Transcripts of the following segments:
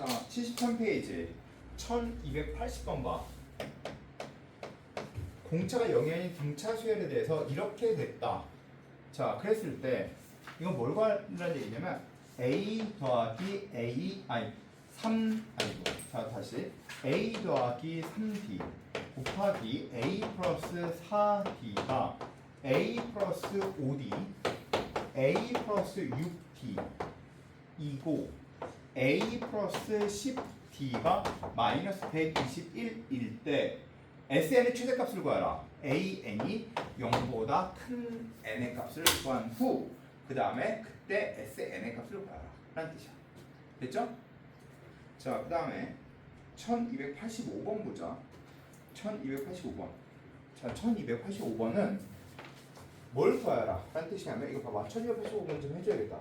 자, 73페이지 1280번 봐. 공차가 영향인 등차 수열에 대해서 이렇게 됐다. 자, 그랬을 때 이건 뭘 구하라는 얘기냐면 a 더하기 a 아니 3 아니고 자 다시 a 더하기 3d 곱하기 a 플러스 4d가 a 플러스 5d a 플러스 6d 이고 a 플러스 10d가 마이너스 121일 때 sn의 최대값을 구하라. an이 0보다 큰 n의 값을 구한 후 그 다음에 그때 sn의 값을 구하라. 라는 뜻이야. 됐죠? 자, 그 다음에 1285번 보자. 1285번. 자, 1285번은 뭘 구하라? 라는 뜻이냐면 이거 봐봐. 1285번 좀 해줘야겠다.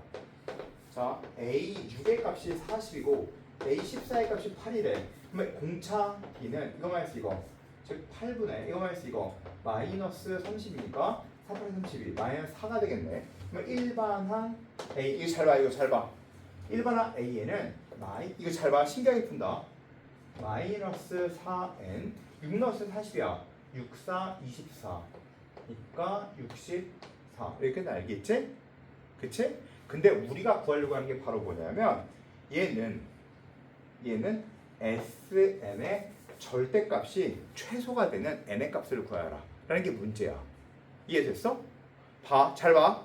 자, A 6의 값이 40이고 A 14의 값이 8이래. 그러면 공차 B는 이거 마이너스 이거. 즉 8분의 이거 마이너스 이거 마이너스 30이니까 4 8 32 마이너스 4가 되겠네. 그러면 일반항 A 이거 잘 봐. 이거 잘 봐. 일반항 A에는 마이 이거 잘 봐. 신기하게 푼다. 마이너스 4n 6 넣었을 때 40이야. 6 4 24. 그러니까 64. 이렇게 알겠지? 그치? 근데 우리가 구하려고 하는 게 바로 뭐냐면 얘는 얘는 SN의 절대값이 최소가 되는 n의 값을 구하라 라는 게 문제야 이해됐어? 봐, 잘 봐.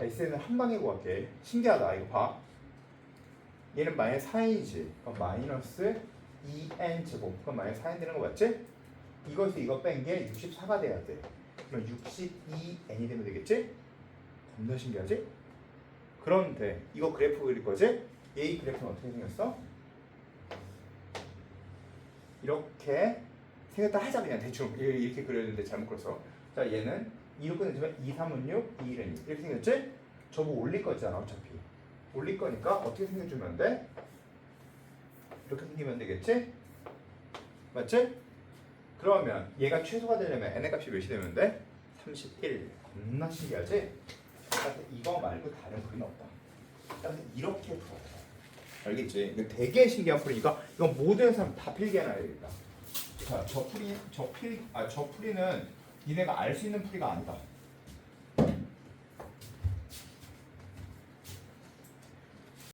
SN은 한 방에 구할게 신기하다 이거 봐 얘는 마이너스 4n이지 그럼 마이너스 2n 제곱 그럼 마이너스 4n 되는 거 맞지? 이것이 이거 뺀 게 64가 돼야 돼 그럼 62n이 되면 되겠지? 겁나 신기하지? 그런데 이거 그래프 그릴 거지? 얘 그래프는 어떻게 생겼어? 이렇게 생겼다 하자 그냥 대충 이렇게 그렸는데 잘못 그렸어 자 얘는 2로 끝내주면 2, 3은 6, 2, 1은 2 이렇게 생겼지? 저거 올릴 거잖아 어차피 올릴 거니까 어떻게 생겨주면 돼? 이렇게 생기면 되겠지? 맞지? 그러면 얘가 최소가 되려면 n의 값이 몇이 되면 돼? 31 겁나 신기하지? 따라서 이거 말고 다른 풀이 없다. 따라서 이렇게 풀어. 알겠지? 이거 되게 신기한 풀이니까 이건 모든 사람 다 필기 해놔야 되겠다. 자, 저 풀이, 저 풀, 아, 저 풀이는 니네가 알 수 있는 풀이가 아니다.